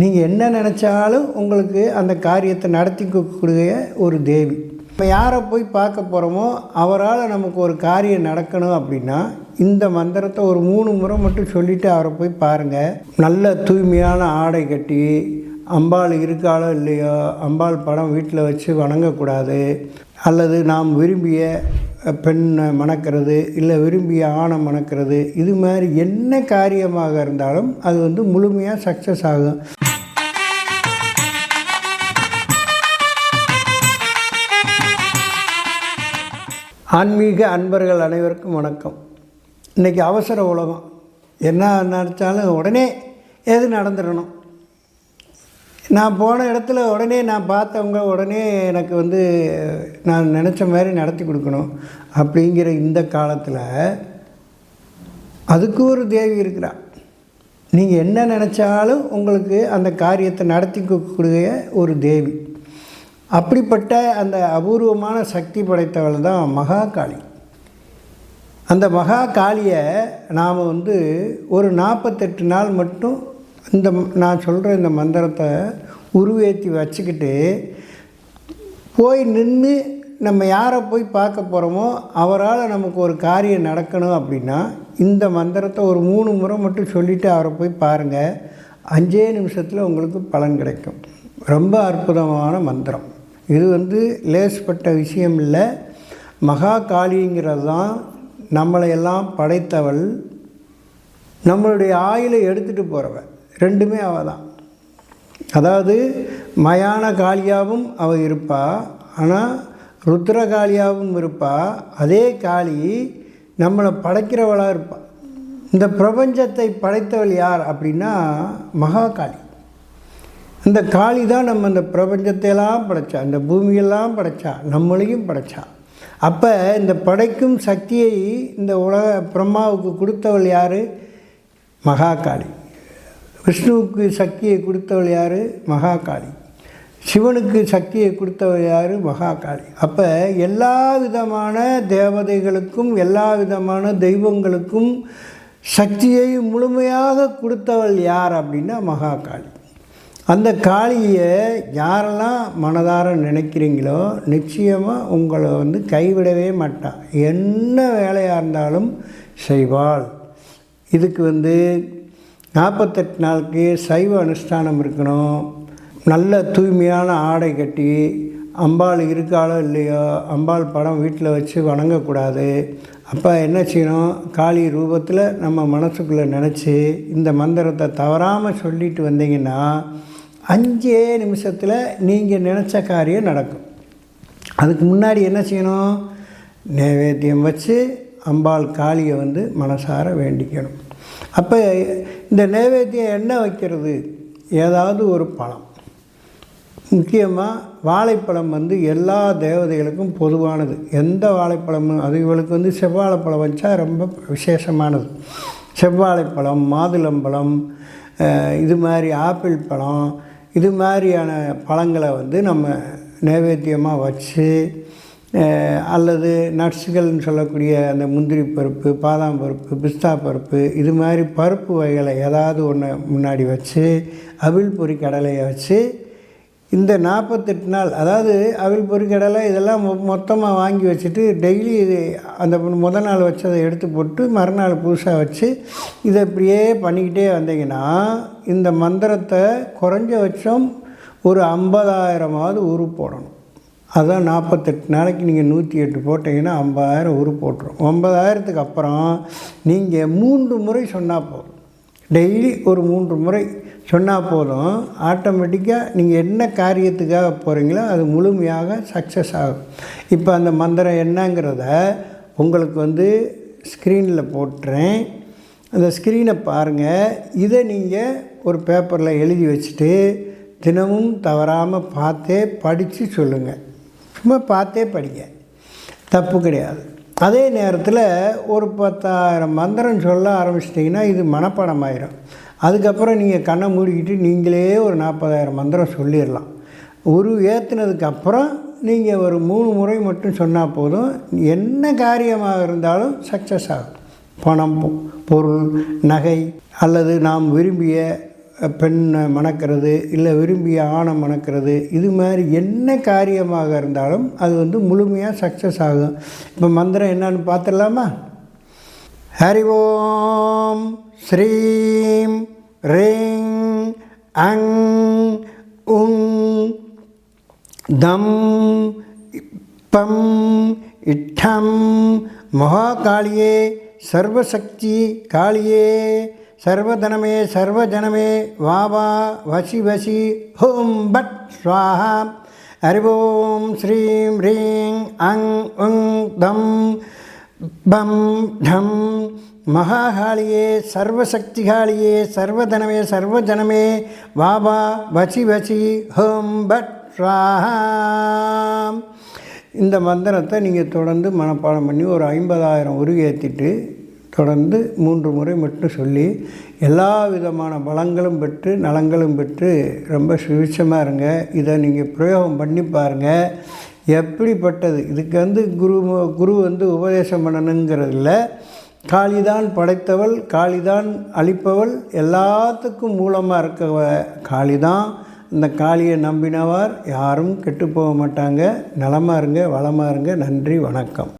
நீங்கள் என்ன நினச்சாலும் உங்களுக்கு அந்த காரியத்தை நடத்தி கொடுக்கக்கூடிய ஒரு தேவி. இப்போ யாரை போய் பார்க்க போகிறோமோ அவரால் நமக்கு ஒரு காரியம் நடக்கணும் அப்படின்னா இந்த மந்திரத்தை ஒரு மூணு முறை மட்டும் சொல்லிவிட்டு அவரை போய் பாருங்கள் நல்ல தூய்மையான ஆடை கட்டி அம்பாள் இருக்காளோ இல்லையோ அம்பாள் படம் வீட்டில் வச்சு வணங்கக்கூடாது. அல்லது நாம் விரும்பிய பெண்ணை மணக்கிறது இல்லை விரும்பிய ஆணை மணக்கிறது இது மாதிரி என்ன காரியமாக இருந்தாலும் அது வந்து முழுமையாக சக்ஸஸ் ஆகும். ஆன்மீக அன்பர்கள் அனைவருக்கும் வணக்கம். இன்றைக்கி அவசர உலகம். என்ன நினச்சாலும் உடனே எது நடந்துடணும்? நான் போன இடத்துல உடனே நான் பார்த்தவங்க உடனே எனக்கு வந்து நான் நினச்ச மாதிரி நடத்தி கொடுக்கணும் அப்படிங்கிற இந்த காலத்தில் அதுக்கு ஒரு தேவி இருக்கிறா. நீங்கள் என்ன நினச்சாலும் உங்களுக்கு அந்த காரியத்தை நடத்தி கொடுக்கக்கூடிய ஒரு தேவி. அப்படிப்பட்ட அந்த அபூர்வமான சக்தி படைத்தவள் தான் மகாகாளி. அந்த மகா காளியை நாம் வந்து ஒரு நாற்பத்தெட்டு நாள் மட்டும் இந்த நான் சொல்கிற இந்த மந்திரத்தை உருவேற்றி வச்சுக்கிட்டு போய் நின்று நம்ம யாரை போய் பார்க்க போகிறோமோ அவரால் நமக்கு ஒரு காரியம் நடக்கணும் அப்படின்னா இந்த மந்திரத்தை ஒரு மூணு முறை மட்டும் சொல்லிவிட்டு அவரை போய் பாருங்கள் அஞ்சே நிமிஷத்தில் உங்களுக்கு பலன் கிடைக்கும். ரொம்ப அற்புதமான மந்திரம். இது வந்து லேஸ்பட்ட விஷயம் இல்லை. மகா காளிங்கிறது தான் நம்மளையெல்லாம் படைத்தவள். நம்மளுடைய ஆயிலை எடுத்துகிட்டு போகிறவன் ரெண்டுமே அவள் தான் அதாவது மயான காளியாகவும் அவள் இருப்பா ஆனால் ருத்ரகாளியாகவும் இருப்பா. அதே காளி நம்மளை படைக்கிறவளாக இருப்பாள் இந்த பிரபஞ்சத்தை படைத்தவள் யார் அப்படின்னா மகாகாளி இந்த காளி தான் நம்ம இந்த பிரபஞ்சத்தையெல்லாம் படைத்தா இந்த பூமியெல்லாம் படைத்தா நம்மளையும் படைத்தா அப்போ இந்த படைக்கும் சக்தியை இந்த உலக பிரம்மாவுக்கு கொடுத்தவள் யார்? மகாகாளி விஷ்ணுவுக்கு சக்தியை கொடுத்தவள் யார்? மகாகாளி. சிவனுக்கு சக்தியை கொடுத்தவள் யார்? மகாகாளி. அப்போ எல்லா விதமான தேவதைகளுக்கும் எல்லா விதமான தெய்வங்களுக்கும் சக்தியை முழுமையாக கொடுத்தவள் யார் அப்படின்னா மகாகாளி. அந்த காளியை யாரெல்லாம் மனதார நினைக்கிறீங்களோ நிச்சயமாக உங்களை வந்து கைவிடவே மாட்டான் என்ன வேலையாக இருந்தாலும் செய்வாள். இதுக்கு வந்து நாற்பத்தெட்டு நாளுக்கு சைவ அனுஷ்டானம் இருக்கணும். நல்ல தூய்மையான ஆடை கட்டி அம்பாள் இருக்காளோ இல்லையோ அம்பாள் படம் வீட்டில் வச்சு வணங்கக்கூடாது. அப்போ என்ன செய்யணும்? காளி ரூபத்தில் நம்ம மனசுக்குள்ளே நினச்சி இந்த மந்திரத்தை தவறாமல் சொல்லிட்டு வந்தீங்கன்னா அஞ்சே நிமிஷத்தில் நீங்கள் நினச்ச காரியம் நடக்கும். அதுக்கு முன்னாடி என்ன செய்யணும்? நைவேத்தியம் வச்சு அம்பாள் காளியை வந்து மனசார வேண்டிக்கணும். அப்போ இந்த நைவேத்தியம் என்ன வைக்கிறது? ஏதாவது ஒரு பழம். முக்கியமாக வாழைப்பழம் வந்து எல்லா தேவதைகளுக்கும் பொதுவானது. எந்த வாழைப்பழமும் அது இவளுக்கு வந்து செவ்வாழைப்பழம் வச்சா ரொம்ப விசேஷமானது. செவ்வாழைப்பழம் மாதுளம்பழம் இது மாதிரி ஆப்பிள் பழம் இது மாதிரியான பழங்களை வந்து நம்ம நைவேத்தியமாக வச்சு அல்லது நட்ஸுகள்னு சொல்லக்கூடிய அந்த முந்திரி பருப்பு பாதாம் பருப்பு பிஸ்தா பருப்பு இது மாதிரி பருப்பு வகைகளை ஏதாவது ஒன்று முன்னாடி வச்சு அவிழ் பொறி கடலையை வச்சு இந்த நாற்பத்தெட்டு நாள் அதாவது அவிழ் பொறி கடலை இதெல்லாம் மொ மொத்தமாக வாங்கி வச்சுட்டு டெய்லி இது அந்த முத நாள் வச்சதை எடுத்து போட்டு மறுநாள் புதுசாக வச்சு இதை இப்படியே பண்ணிக்கிட்டே வந்தீங்கன்னா இந்த மந்திரத்தை குறைஞ்சபட்சம் ஒரு ஐம்பதாயிரமாவது உரு போடணும். அதான் நாற்பத்தெட்டு நாளைக்கு நீங்கள் நூற்றி எட்டு போட்டிங்கன்னா ஐம்பதாயிரம் உரு போட்டுரும். ஒன்பதாயிரத்துக்கு அப்புறம் நீங்கள் மூன்று முறை சொன்னால் போதும். டெய்லி ஒரு மூன்று முறை சொன்னால் போதும். ஆட்டோமேட்டிக்காக நீங்கள் என்ன காரியத்துக்காக போகிறீங்களோ அது முழுமையாக சக்ஸஸ் ஆகும். இப்போ அந்த மந்திரம் என்னங்கிறத உங்களுக்கு வந்து ஸ்க்ரீனில் போட்டுறேன். அந்த ஸ்க்ரீனை பாருங்கள் இதை நீங்கள் ஒரு பேப்பரில் எழுதி வச்சுட்டு தினமும் தவறாமல் பார்த்தே படித்து சொல்லுங்கள் சும்மா பார்த்தே படிங்க. தப்பு கிடையாது. அதே நேரத்தில் ஒரு பத்தாயிரம் மந்திரம் சொல்ல ஆரம்பிச்சிட்டிங்கன்னா இது மனப்பாடம் ஆயிரும் அதுக்கப்புறம் நீங்கள் கண்ணை மூடிக்கிட்டு நீங்களே ஒரு நாற்பதாயிரம் மந்திரம் சொல்லிடலாம். ஒரு ஏற்றுனதுக்கப்புறம் நீங்கள் ஒரு மூணு முறை மட்டும் சொன்னால் போதும். என்ன காரியமாக இருந்தாலும் சக்ஸஸ் ஆகும். பணம் பொருள் நகை அல்லது நாம் விரும்பிய பெண்ணை மணக்கிறது இல்லை விரும்பிய ஆணை மணக்கிறது இது மாதிரி என்ன காரியமாக இருந்தாலும் அது வந்து முழுமையாக சக்ஸஸ் ஆகும். இப்போ மந்திரம் என்னன்னு பார்த்துடலாமா? ஹரி ஓம் ஸ்ரீம் ரீங் அங் உங் தம் பம் இட்டம் மகாகாளியே சர்வசக்தி காளியே சர்வதனமே சர்வஜனமே வாவா வசி வசி ஹோம் பட் ஸ்வாஹா. ஹரிவோம் ஸ்ரீம் ரீங் அங் உங் தம் பம் டம். மகாகாளியே சர்வசக்திகாளியே சர்வதனமே சர்வஜனமே வாபா வசி வசி ஹோம் பட் ஸ்வாஹா. இந்த மந்திரத்தை நீங்கள் தொடர்ந்து மனப்பாடம் பண்ணி ஒரு ஐம்பதாயிரம் உருகேற்றிட்டு தொடர்ந்து மூன்று முறை மட்டும் சொல்லி எல்லா விதமான பலங்களும் பெற்று நலங்களும் பெற்று ரொம்ப சுவிட்சமாக இருங்க. இதை நீங்கள் பிரயோகம் பண்ணி பாருங்கள் எப்படிப்பட்டது? இதுக்கு வந்து குரு குரு வந்து உபதேசம் பண்ணணுங்கிறதில்ல காளிதான் படைத்தவள் காளிதான் அழிப்பவள் எல்லாத்துக்கும் மூலமாக இருக்கவ காளிதான். இந்த காளியை நம்பினவார் யாரும் கெட்டு போக மாட்டாங்க. நலமாக இருங்க வளமாக இருங்க. நன்றி வணக்கம்.